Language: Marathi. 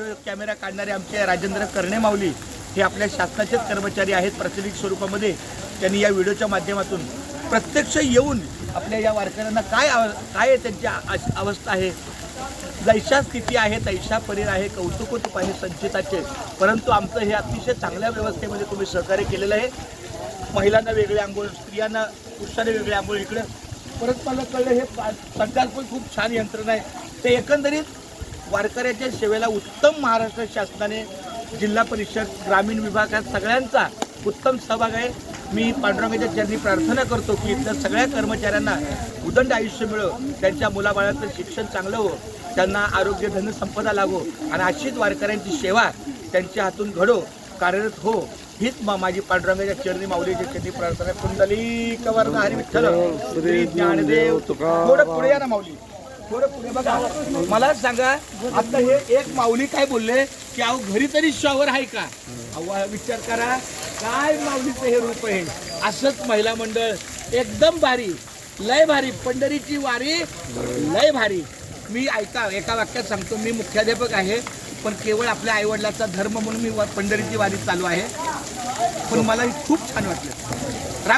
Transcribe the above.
कॅमेरा काढणारे आमचे राजेंद्र कर्णे माऊली हे आपल्या शासनाचेच कर्मचारी आहेत प्रातिनिधिक स्वरूपामध्ये. त्यांनी या व्हिडिओच्या माध्यमातून प्रत्यक्ष येऊन आपल्या या वारकऱ्यांना काय आव- काय आहे त्यांची अवस्था आहे? जैशा स्थिती आहे तैशा परीर आहे कौतुकोतुक आहे संचिताचे. परंतु आमचं हे अतिशय चांगल्या व्यवस्थेमध्ये तुम्ही सहकार्य केलेलं आहे. महिलांना वेगळे आंघोळ स्त्रियांना पुरुषांना वेगळे आंघोळ इकडं. परत मला कळलं हे संकल्प सरकार पण खूप छान यंत्रणा आहे. ते एकंदरीत वारकऱ्याच्या सेवेला उत्तम महाराष्ट्र शासनाने जिल्हा परिषद ग्रामीण विभागात सगळ्यांचा उत्तम सहभाग आहे. मी पांडुरंगाच्या चरणी प्रार्थना करतो की इथल्या सगळ्या कर्मचाऱ्यांना उदंड आयुष्य मिळो त्यांच्या मुलाबाळाचं शिक्षण चांगलं हो त्यांना आरोग्य धन संपदा लागो आणि अशीच वारकऱ्यांची सेवा त्यांच्या हातून घडो कार्यरत हो. हीच मा- माझी पांडुरंगाच्या चरणी माऊलीच्या चरणी प्रार्थना कुंडली कवर हरी विठ्ठल. श्री ज्ञानदेव. थोडं पुढे या ना माऊली. थोडं पुढे बघा. मला सांगा आता हे एक माऊली काय बोलले की अहो घरी तरी शॉवर आहे का? अहो विचार करा काय माऊलीचं हे रूप आहे? असंच महिला मंडळ एकदम भारी लय भारी पंढरीची वारी लय भारी. मी ऐका एका वाक्यात सांगतो मी मुख्याध्यापक आहे पण केवळ आपल्या आईवडिलाचा धर्म म्हणून मी वा- पंढरीची वारी चालू आहे. पण मला खूप छान वाटलं. राम